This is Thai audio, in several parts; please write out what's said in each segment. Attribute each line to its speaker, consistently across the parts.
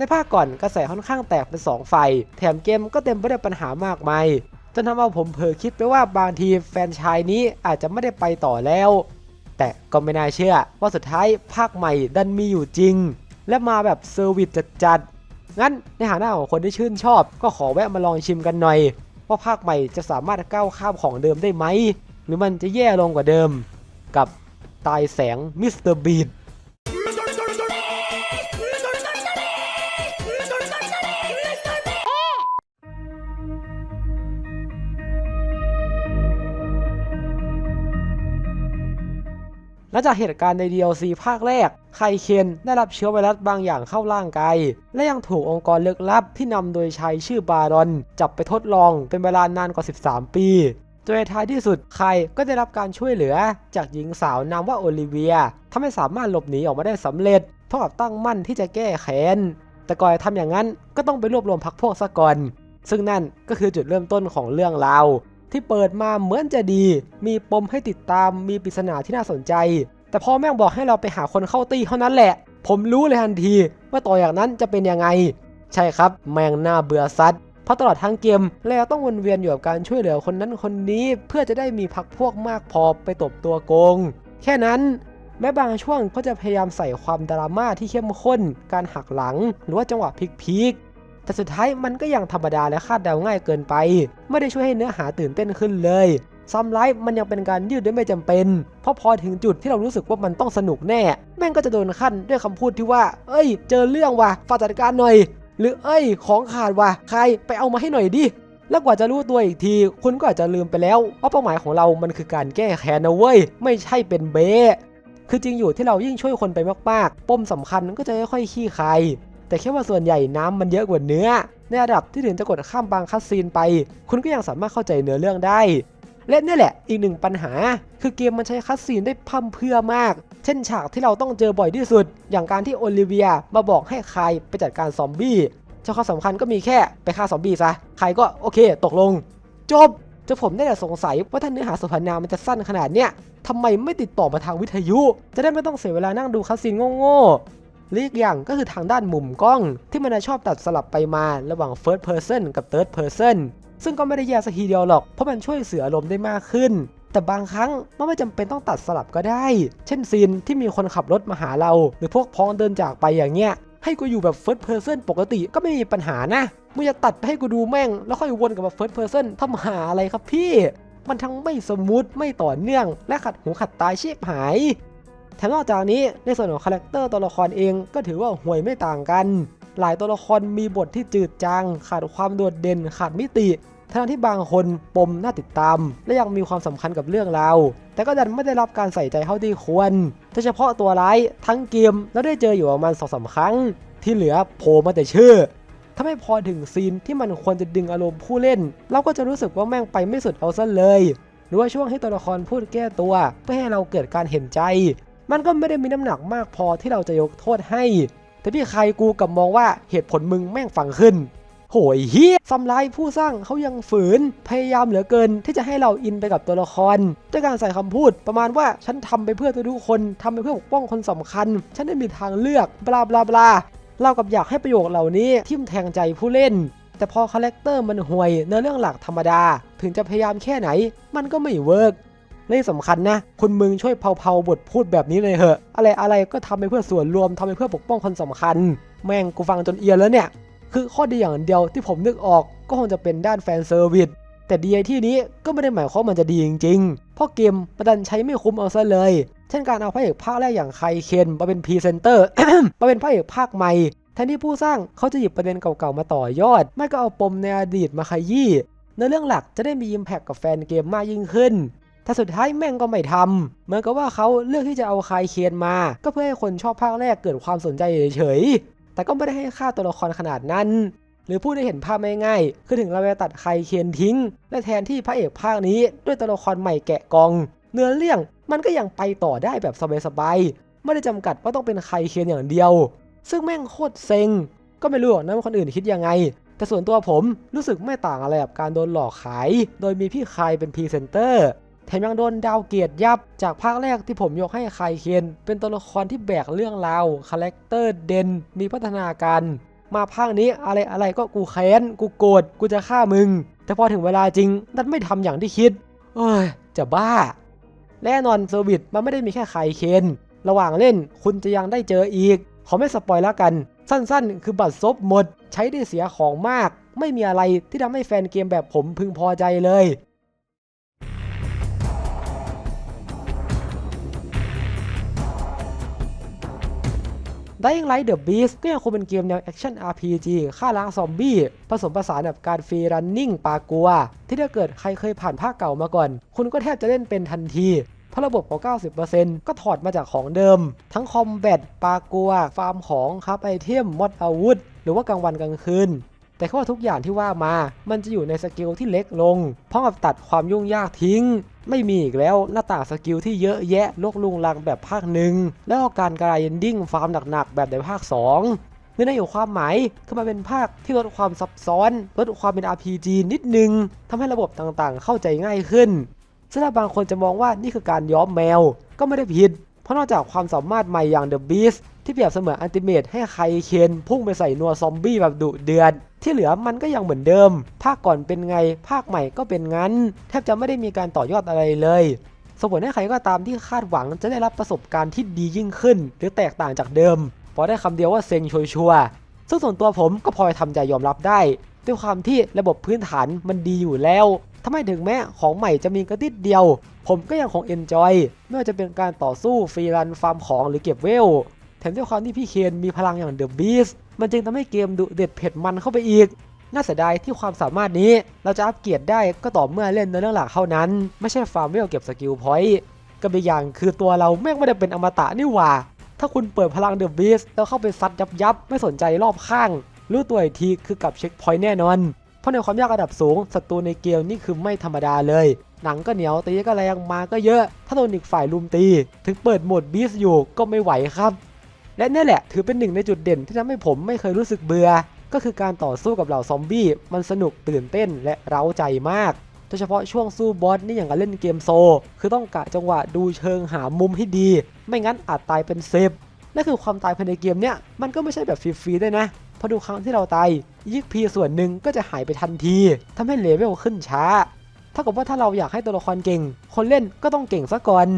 Speaker 1: ในภาคก่อนกระแสค่อนข้างแตกเป็นสองฝ่ายแถมเกมก็เต็มไปด้วยปัญหามากมายจนทำเอาผมเผลอคิดไปว่าบางทีแฟนชายนี้อาจจะไม่ได้ไปต่อแล้ว แต่ก็ไม่น่าเชื่อว่าสุดท้ายภาคใหม่ดันมีอยู่จริง และมาแบบเซอร์วิสจัดๆงั้นในฐานะของคนที่ชื่นชอบ ก็ขอแวะมาลองชิมกันหน่อย ว่าภาคใหม่จะสามารถก้าวข้ามของเดิมได้ไหม หรือมันจะแย่ลงกว่าเดิม กับตายแสงมิสเตอร์บีด หลังจากเหตุการณ์ใน DLC ภาคแรก ไคเคนได้รับเชื้อไวรัสบางอย่างเข้าร่างกาย และยังถูกองค์กรลึกลับที่นำโดยชายชื่อบารอน จับไปทดลองเป็นเวลานานกว่า 13 ปีจนในท้ายที่สุดไคก็ได้รับการช่วยเหลือ จากหญิงสาวนามว่าโอลิเวียทำให้สามารถหลบหนีออกมาได้สำเร็จเท่ากับตั้งมั่นที่จะแก้แค้นแต่ก่อนทำอย่างนั้นก็ต้องไปรวบรวมพักพวกซะก่อนซึ่งนั่นก็คือจุดเริ่มต้นของเรื่องราว ที่เปิดมาเหมือนจะดี มีปมให้ติดตาม มีปริศนาที่น่าสนใจ แต่พอแม่งบอกให้เราไปหาคนเข้าตีเท่านั้นแหละ ผมรู้เลยทันที ว่าต่ออย่างนั้นจะเป็นยังไง ใช่ครับ แม่งน่าเบื่อซัดเพราะตลอดทั้งเกมเราต้องวนเวียนอยู่กับการช่วยเหลือคนนั้นคนนี้ เพื่อจะได้มีพักพวกมากพอไปตบตัวโกง แค่นั้นแม้บางช่วงก็จะพยายามใส่ความดราม่าที่เข้มข้น การหักหลัง หรือว่าจังหวะพลิกๆ แต่สุดท้ายมันก็ยังธรรมดาและคาดเดาง่ายเกินไป ไม่ได้ช่วยให้เนื้อหาตื่นเต้นขึ้นเลยซ้ำไลฟ์มันยังเป็นการยืดด้วยไม่จำเป็น เพราะพอถึงจุดที่เรารู้สึกว่ามันต้องสนุกแน่ แม่งก็จะโดนขั้นด้วยคำพูดที่ว่า เอ้ย เจอเรื่องว่ะฝากจัดการหน่อย หรือเอ้ย ของขาดว่ะใครไปเอามาให้หน่อยดิ แล้วกว่าจะรู้ตัวอีกที คุณก็อาจจะลืมไปแล้วว่าเป้าหมายของเรามันคือการแก้แค้นนะเว้ย ไม่ใช่เป็นเบสคือจริงอยู่ที่เรายิ่งช่วยคนไปมากๆ ปมสำคัญก็จะค่อยๆขี้คาย แต่แค่ว่าส่วนใหญ่น้ำมันเยอะกว่าเนื้อ ในระดับที่ถึงจะกดข้ามบางคัสซีนไป คุณก็ยังสามารถเข้าใจเนื้อเรื่องได้ และนี่แหละอีกหนึ่งปัญหา คือเกมมันใช้คัสซีนได้พร่ำเพื่อมาก เช่นฉากที่เราต้องเจอบ่อยที่สุด อย่างการที่โอลิเวียมาบอกให้ใครไปจัดการซอมบี้เจ้าข้อสำคัญก็มีแค่ไปฆ่าซอมบี้ซะใครก็โอเค ตกลง จบจนผมได้แต่สงสัยว่าถ้าเนื้อหาสนทนามันจะสั้นขนาดเนี้ยทำไมไม่ติดต่อมาทางวิทยุ จะได้ไม่ต้องเสียเวลานั่งดูคัสซีนโง่ๆ และอีกอย่างก็คือทางด้านมุมกล้อง ที่มันจะชอบตัดสลับไปมาระหว่าง first person กับ third person ซึ่งก็ไม่ได้แย่สักทีเดียวหรอก เพราะมันช่วยเสืออารมณ์ได้มากขึ้น แต่บางครั้งมันไม่จำเป็นต้องตัดสลับก็ได้ เช่นซีนที่มีคนขับรถมาหาเรา หรือพวกพ้องเดินจากไปอย่างเงี้ย ให้กูอยู่แบบ first person ปกติก็ไม่มีปัญหานะมึงจะตัดไปให้กูดูแม่ง แล้วค่อยวนกลับมา first person ทำหาอะไรครับพี่ มันทั้งไม่สมูทไม่ต่อเนื่อง และขัดหูขัดตาชีพหาย แถมนอกจากนี้ในส่วนของคาแรคเตอร์ตัวละครเองก็ถือว่าห่วยไม่ต่างกัน หลายตัวละครมีบทที่จืดจางขาดความโดดเด่น ขาดมิติทั้งที่บางคนปมน่าติดตาม และยังมีความสำคัญกับเรื่องราวแต่ก็ดันไม่ได้รับการใส่ใจเท่าที่ควรโดยเฉพาะตัวร้ายทั้งเกมแล้วได้เจออยู่ประมาณสองสาครั้ง ที่เหลือโผล่มาแต่ชื่อ ถ้าไม่พอถึงซีนที่มันควรจะดึงอารมณ์ผู้เล่น เราก็จะรู้สึกว่าแม่งไปไม่สุดเอาซะเลย หรือว่าช่วงที่ตัวละครพูดแก้ตัว เพื่อให้เราเกิดการเห็นใจ มันก็ไม่ได้มีน้ำหนักมากพอที่เราจะยกโทษให้ แต่พี่ใครกูกลับมองว่าเหตุผลมึงแม่งฟังขึ้น โหยเฮียซัมไลผู้สร้างเขายังฝืน พยายามเหลือเกินที่จะให้เราอินไปกับตัวละคร ด้วยการใส่คำพูดประมาณว่าฉันทำไปเพื่อทุกคนทำไปเพื่อปกป้องคนสำคัญ ฉันได้มีทางเลือกบลาบลาบลาเรากับอยากให้ประโยคเหล่านี้ทิ่มแทงใจผู้เล่น แต่พอคาแรคเตอร์มันห่วยเนื้อเรื่องหลักธรรมดา ถึงจะพยายามแค่ไหน มันก็ไม่เวิร์ก และที่สำคัญนะ คุณมึงช่วยเผาๆบทพูดแบบนี้เลยเหอะ อะไรอะไรก็ทำไปเพื่อส่วนรวมทำไปเพื่อปกป้องคนสำคัญ แม่งกูฟังจนเอียนแล้วเนี่ย คือข้อดีอย่างเดียวที่ผมนึกออกก็คงจะเป็นด้านแฟนเซอร์วิสแต่ดีไอที่นี้ก็ไม่ได้หมายความว่ามันจะดีจริงๆ เพราะเกมประดันใช้ไม่คุ้มเอาซะเลย เช่นการเอาพระเอกภาคแรกอย่างใครเคนมาเป็นพรีเซนเตอร์มาเป็นพระเอกภาคใหม่แทนที่ผู้สร้างเขาจะหยิบประเด็นเก่าๆมาต่อยอด ไม่ก็เอาปมในอดีตมาขยี้เนื้อเรื่องหลักจะได้มีอิมแพคกับแฟนเกมมากยิ่งขึ้น แต่สุดท้ายแม่งก็ไม่ทำเหมือนกับว่าเขาเลือกที่จะเอาคายเคียนมา ก็เพื่อให้คนชอบภาคแรกเกิดความสนใจเฉยๆ แต่ก็ไม่ได้ให้ค่าตัวละครขนาดนั้น หรือพูดได้เห็นภาพไม่ง่ายคือถึงเราจะตัดคายเคียนทิ้ง และแทนที่พระเอกภาคนี้ด้วยตัวละครใหม่แกะกอง เนื้อเรื่องมันก็ยังไปต่อได้แบบสบายๆ ไม่ได้จำกัดว่าต้องเป็นคายเคียนอย่างเดียว ซึ่งแม่งโคตรเซ็ง ก็ไม่รู้หรอกนะว่าคนอื่นคิดยังไงแต่ส่วนตัวผมรู้สึกไม่ต่างอะไรกับการโดนหลอกขาย โดยมีพี่คายเป็นพรีเซนเตอร์ แถมยังโดนดาวเกียรติยับ จากภาคแรกที่ผมยกให้คายเคนเป็นตัวละครที่แบกเรื่องราวคาแรคเตอร์เด่นมีพัฒนาการมาภาคนี้อะไรอะไรก็กูแค้น กูโกรธกูจะฆ่ามึง แต่พอถึงเวลาจริงนัดไม่ทำอย่างที่คิดเอ้ยจะบ้าและแน่นอนเซอร์วิสมันไม่ได้มีแค่ไคเคนระหว่างเล่นคุณจะยังได้เจออีก ขอไม่สปอยแล้วกัน สั้นๆ คือบัตรซบหมด ใช้ได้เสียของมาก ไม่มีอะไรที่ทำให้แฟนเกมแบบผมพึงพอใจเลย Dying Light The Beast ก็ยังคงเป็นเกมแนวแอคชั่น RPG ฆ่าล้างซอมบี้ ผสมผสานกับการฟรีรันนิ่งปากัว ที่ถ้าเกิดใครเคยผ่านภาคเก่ามาก่อน คุณก็แทบจะเล่นเป็นทันทีเพราะระบบของ 90%ก็ถอดมาจากของเดิม ทั้งคอมแบทปากัว ฟาร์มของครับไอเทมมอดอาวุธ หรือว่ากลางวันกลางคืนแต่แค่ว่าทุกอย่างที่ว่ามา มันจะอยู่ในสกิลที่เล็กลง พร้อมกับตัดความยุ่งยากทิ้ง ไม่มีอีกแล้วหน้าต่างสกิลที่เยอะแยะลกลุงลังแบบภาคหนึ่งแล้วก็การกรายดิ้งฟาร์มหนักๆ แบบในภาค 2เนื่องในอยู่ความหมายคือมันเป็นภาคที่ลดความซับซ้อน ลดความเป็น RPG นิดนึงทำให้ระบบต่างๆ เข้าใจง่ายขึ้นซึ่งถ้าบางคนจะมองว่านี่คือการย้อมแมว ก็ไม่ได้ผิด เพราะนอกจากความสามารถใหม่อย่าง The Beast ที่เปรียบเสมือนอันติเมตให้ใครเคนพุ่งไปใส่นัวซอมบี้แบบดุเดือด ที่เหลือมันก็ยังเหมือนเดิม ภาคก่อนเป็นไง ภาคใหม่ก็เป็นงั้น แทบจะไม่ได้มีการต่อยอดอะไรเลยส่งผลให้ใครก็ตามที่คาดหวังจะได้รับประสบการณ์ที่ดียิ่งขึ้น หรือแตกต่างจากเดิมพราะได้คำเดียวว่าเซ็งชัวร์ซึ่งส่วนตัวผมก็พอจะทำใจยอมรับได้ ด้วยความที่ระบบพื้นฐานมันดีอยู่แล้วทำให้ถึงแม้ของใหม่จะมีกระติดเดียว ผมก็ยังคงเอนจอยไม่ว่าจะเป็นการต่อสู้ฟรีรันฟาร์มของหรือเก็บเวล แถมด้วยความที่พี่เคนมีพลังอย่างเดอะบีสมันจึงทำให้เกมดุเด็ดเผ็ดมันเข้าไปอีก น่าเสียดายที่ความสามารถนี้เราจะอัปเกรดได้ก็ต่อเมื่อเล่นในเรื่องหลักเท่านั้น ไม่ใช่ฟาร์มเวลเก็บสกิลพอยต์กับอีกอย่างคือตัวเราแม่งไม่ได้เป็นอมตะนี่หว่า ถ้าคุณเปิดพลังเดอะบีสแล้วเข้าไปซัดยับยับไม่สนใจรอบข้าง รู้ตัวอีกทีคือกับเช็คพอยต์แน่นอน เพราะในความยากระดับสูงศัตรูในเกมนี่คือไม่ธรรมดาเลยหนังก็เหนียวตีก็แรงมาก็เยอะ ถ้าโดนอีกฝ่ายลุมตี ถึงเปิดโหมดบีสอยู่ก็ไม่ไหวครับ และนี่แหละถือเป็นหนึ่งในจุดเด่นที่ทำให้ผมไม่เคยรู้สึกเบื่อ ก็คือการต่อสู้กับเหล่าซอมบี้มันสนุกตื่นเต้นและเร้าใจมากโดยเฉพาะช่วงสู้บอสนี่อย่างกับเล่นเกมโซ คือต้องกะจังหวะดูเชิงหามุมให้ดี ไม่งั้นอาจตายเป็นเซฟและคือความตายภายในเกมเนี่ย มันก็ไม่ใช่แบบฟรีๆด้วยนะเพราะดูครั้งที่เราตายยิกพีส่วนหนึ่งก็จะหายไปทันทีทำให้เลเวลขึ้นช้า ถ้ากับว่าถ้าเราอยากให้ตัวละครเก่ง คนเล่นก็ต้องเก่งซะก่อน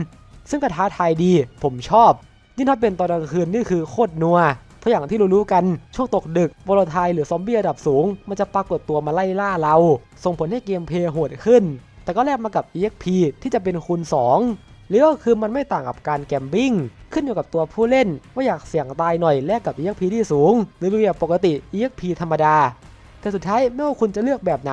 Speaker 1: ซึ่งก็ท้าทายดี ผมชอบ ยิ่งถ้าเป็นตอนกลางคืนนี่คือโคตรนัวเพราะอย่างที่รู้ๆกัน ช่วงตกดึกวอลทายหรือซอมบี้ระดับสูง มันจะปรากฏตัวมาไล่ล่าเรา ส่งผลให้เกมเพลย์โหดขึ้น แต่ก็แลกมากับ EXP ที่จะเป็นคูณ 2 หรือก็คือมันไม่ต่างกับการแกมบิ้งขึ้นอยู่กับตัวผู้เล่น ว่าอยากเสี่ยงตายหน่อยแลกกับ EXP ที่สูง หรือลุยแบบปกติ EXP ธรรมดา แต่สุดท้ายไม่ว่าคุณจะเลือกแบบไหน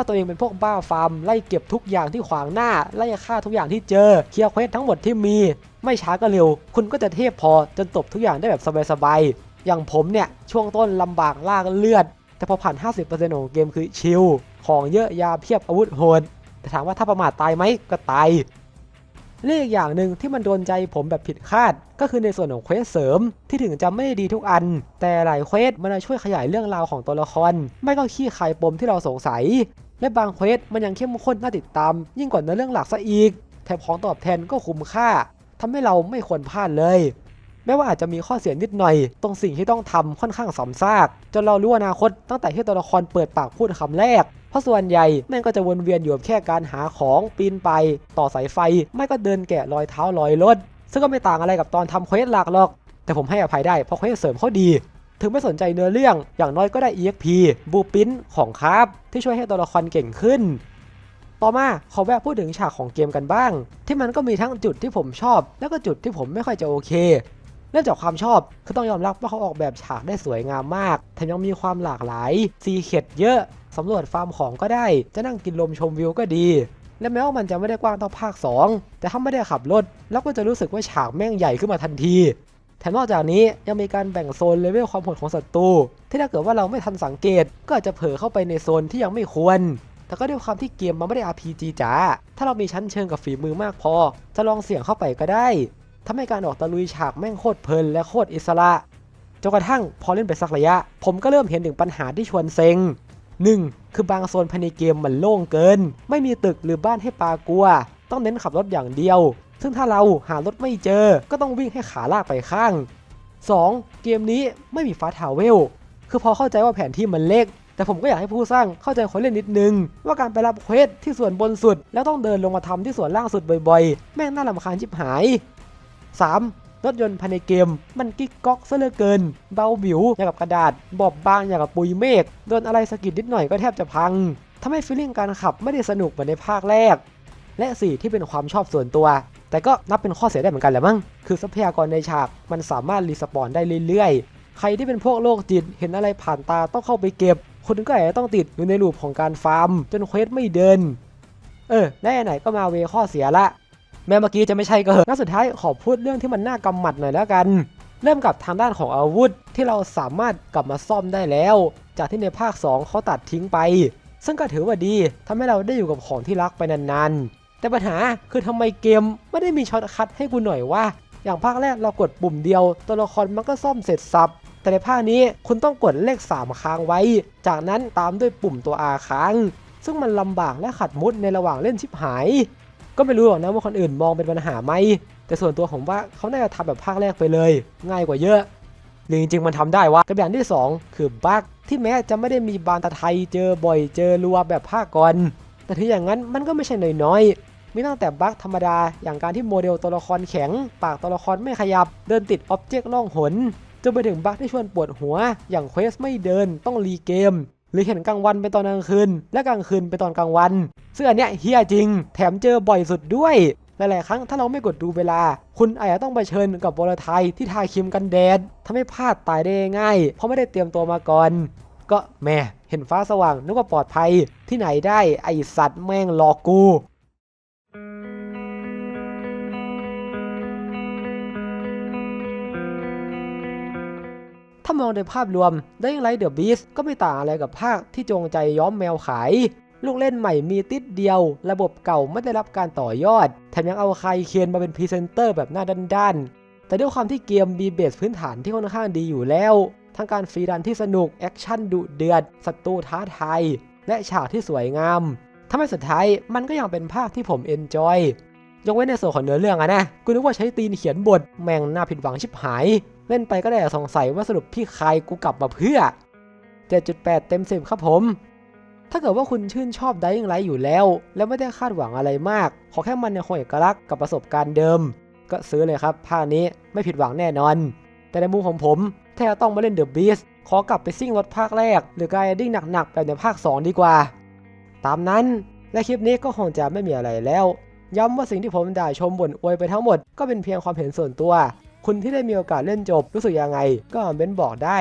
Speaker 1: ถ้าตัวเองเป็นพวกบ้าฟาร์มไล่เก็บทุกอย่างที่ขวางหน้า ไล่ฆ่าทุกอย่างที่เจอ เคลียร์เควสทั้งหมดที่มี ไม่ช้าก็เร็ว คุณก็จะเทพพอจนตบทุกอย่างได้แบบสบายๆ อย่างผมเนี่ย ช่วงต้นลำบากลากเลือด แต่พอผ่าน 50%ของเกมคือชิล ของเยอะยาเพียบอาวุธโหด แต่ถามว่าถ้าประมาทตายไหมก็ตายเรื่องอีกอย่างหนึ่งที่มันโดนใจผมแบบผิดคาด ก็คือในส่วนของเควสเสริม ที่ถึงจะไม่ได้ดีทุกอัน แต่หลายเควสมันจะช่วยขยายเรื่องราวของตัวละคร ไม่ก็ขี้คายปมที่เราสงสัย และบางเควสมันยังเข้มข้นน่าติดตาม ยิ่งกว่าเนื้อเรื่องหลักซะอีก แถมของตอบแทนก็คุ้มค่าทำให้เราไม่ควรพลาดเลยแม้ว่าอาจจะมีข้อเสียนิดหน่อย ตรงสิ่งที่ต้องทำค่อนข้างสำซากจนเรารู้อนาคตตั้งแต่ที่ตัวละครเปิดปากพูดคำแรก เพราะส่วนใหญ่แม่งก็จะวนเวียนอยู่แค่การหาของปีนไป ต่อสายไฟ ไม่ก็เดินแกะรอยเท้ารอยรถซึ่งก็ไม่ต่างอะไรกับตอนทำเควสหลักหรอก แต่ผมให้อภัยได้เพราะเควสเสริมเขาดี ถึงไม่สนใจเนื้อเรื่อง อย่างน้อยก็ได้ EXP บูปินของครับที่ช่วยให้ตัวละครเก่งขึ้น ต่อมาขอแวะพูดถึงฉากของเกมกันบ้าง ที่มันก็มีทั้งจุดที่ผมชอบ แล้วก็จุดที่ผมไม่ค่อยจะโอเคเนื่องจากความชอบคือต้องยอมรับว่าเขาออกแบบฉากได้สวยงามมาก แถมยังมีความหลากหลายซีเข็ดเยอะ สำรวจฟาร์มของก็ได้ จะนั่งกินลมชมวิวก็ดี และแม้ว่ามันจะไม่ได้กว้างเท่าภาค 2 แต่ถ้าไม่ได้ขับรถเราก็จะรู้สึกว่าฉากแม่งใหญ่ขึ้นมาทันที แถมนอกจากนี้ยังมีการแบ่งโซนเลเวลความโหดของศัตรูที่ถ้าเกิดว่าเราไม่ทันสังเกต ก็อาจจะเผลอเข้าไปในโซนที่ยังไม่ควร แต่ก็ด้วยความที่เกมมันไม่ได้ RPG จ๋า ถ้าเรามีชั้นเชิงกับฝีมือมากพอ จะลองเสี่ยงเข้าไปก็ได้ทำให้การออกตะลุยฉากแม่งโคตรเพลินและโคตรอิสระ จนกระทั่งพอเล่นไปสักระยะ ผมก็เริ่มเห็นถึงปัญหาที่ชวนเซ็ง 1. คือบางโซนภายในเกมมันโล่งเกิน ไม่มีตึกหรือบ้านให้ปากลัว ต้องเน้นขับรถอย่างเดียว ซึ่งถ้าเราหารถไม่เจอ ก็ต้องวิ่งให้ขาลากไปข้าง 2. เกมนี้ไม่มีฟ้าทาวเวล คือพอเข้าใจว่าแผนที่มันเล็ก แต่ผมก็อยากให้ผู้สร้างเข้าใจคนเล่นนิดนึง ว่าการไปรับเควสที่ส่วนบนสุด แล้วต้องเดินลงมาทำที่ส่วนล่างสุดบ่อยๆ แม่งน่ารำคาญชิบหาย 3. รถยนต์ภายในเกม มันกิ๊กก๊อกซะเหลือเกิน เบาบิวอย่างกับกระดาษ บอบบางอย่างกับปุยเมฆโดนอะไรสะกิดนิดหน่อยก็แทบจะพังทำให้ฟีลลิ่งการขับไม่ได้สนุกเหมือนในภาคแรก และ 4 ที่เป็นความชอบส่วนตัว แต่ก็นับเป็นข้อเสียได้เหมือนกันแหละมั้ง คือทรัพยากรในฉากมันสามารถรีสปอนได้เรื่อยๆ ใครที่เป็นพวกโรคจิตเห็นอะไรผ่านตาต้องเข้าไปเก็บ คนก็อาจจะต้องติดอยู่ในลูปของการฟาร์ม จนเควสไม่เดิน เออและไหนก็มาเวข้อเสียละ แม้เมื่อกี้จะไม่ใช่ก็เหอะงั้นสุดท้ายขอพูดเรื่องที่มันน่ากำหมัดหน่อยแล้วกัน เริ่มกับทางด้านของอาวุธที่เราสามารถกลับมาซ่อมได้แล้ว จากที่ในภาค 2เขาตัดทิ้งไป ซึ่งก็ถือว่าดีทำให้เราได้อยู่กับของที่รักไปนานๆ แต่ปัญหาคือทำไมเกมไม่ได้มีช็อตคัทให้กูหน่อยว่า อย่างภาคแรกเรากดปุ่มเดียว ตัวละครมันก็ซ่อมเสร็จสับแต่ในภาคนี้คุณต้องกดเลข 3 ค้างไว้ จากนั้นตามด้วยปุ่มตัว R ค้าง ซึ่งมันลำบากและขัดมุดในระหว่างเล่นชิบหาย ก็ไม่รู้หรอกนะว่าคนอื่นมองเป็นปัญหาไหม แต่ส่วนตัวผมว่าเขาน่าจะทำแบบภาคแรกไปเลย ง่ายกว่าเยอะหรือจริงๆมันทำได้วะกับอย่างที่ 2 คือบั๊กที่แม้จะไม่ได้มีบานตะไทยเจอบ่อยเจอรัวแบบภาคก่อน แต่ถึงอย่างนั้นมันก็ไม่ใช่น้อย มีตั้งแต่บั๊กธรรมดา อย่างการที่โมเดลตัวละครแข็ง ปากตัวละครไม่ขยับ เดินติดอ็อบเจกต์ล่องหนจนไปถึงบั๊กที่ชวนปวดหัว อย่างเควสไม่เดินต้องรีเกม หรือเห็นกลางวันเป็นตอนกลางคืน และกลางคืนเป็นตอนกลางวัน ซึ่งอันเนี้ยเฮี้ยจริง แถมเจอบ่อยสุดด้วยหลาย ๆ ครั้งถ้าเราไม่กดดูเวลา คุณอาจจะต้องไปเชิญกับวอลไทยที่ทาครีมกันแดดทำให้พลาดตายได้ง่าย เพราะไม่ได้เตรียมตัวมาก่อน ก็แหม่เห็นฟ้าสว่างนึกว่าปลอดภัย ที่ไหนได้ไอสัตว์แม่งหลอกกู ถ้ามองโดยภาพรวม Dying Light The Beast ก็ไม่ต่างอะไรกับภาคที่จงใจย้อมแมวขาย ลูกเล่นใหม่มีติดเดียว ระบบเก่าไม่ได้รับการต่อยอด แถมยังเอาใครเคียนมาเป็นพรีเซนเตอร์แบบหน้าด้านๆ แต่ด้วยความที่เกมมีเบสพื้นฐานที่ค่อนข้างดีอยู่แล้ว ทั้งการฟรีดันที่สนุก แอคชั่นดุเดือด ศัตรูท้าทายและฉากที่สวยงามทำให้สุดท้ายมันก็ยังเป็นภาคที่ผมเอนจอยยกเว้นในส่วนของเนื้อเรื่องอะนะ กูนึกว่าใช้ตีนเขียนบท แม่งน่าผิดหวังชิบหาย เล่นไปก็ได้แต่สงสัยว่าสรุปพี่ใครกูกลับมาเพื่อ 7.8 เต็ม 10 ครับผม ถ้าเกิดว่าคุณชื่นชอบ Dying Light อยู่แล้ว แล้วไม่ได้คาดหวังอะไรมาก ขอแค่มันยังคงเอกลักษณ์กับประสบการณ์เดิม ก็ซื้อเลยครับภาคนี้ไม่ผิดหวังแน่นอน แต่ในมุมของผมถ้าต้องมาเล่น The Beast ขอกลับไปซิ่งรถภาคแรก หรือการดิ้งหนักๆแบบในภาค 2 ดีกว่า ตามนั้นและคลิปนี้ก็คงจะไม่มีอะไรแล้วย้ำว่าสิ่งที่ผมด่าชมบ่นอวยไปทั้งหมดก็เป็นเพียงความเห็นส่วนตัว คุณที่ได้มีโอกาสเล่นจบรู้สึกยังไง ก็เมเมนบอกได้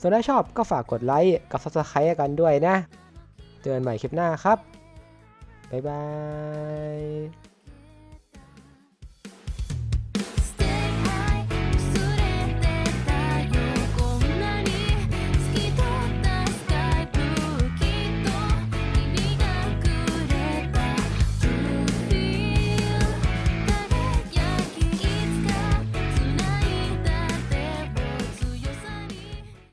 Speaker 1: ส่วนถ้าชอบก็ฝากกดไลค์กับ subscribe กันด้วยนะ เจอกันใหม่คลิปหน้าครับ บ๊ายบาย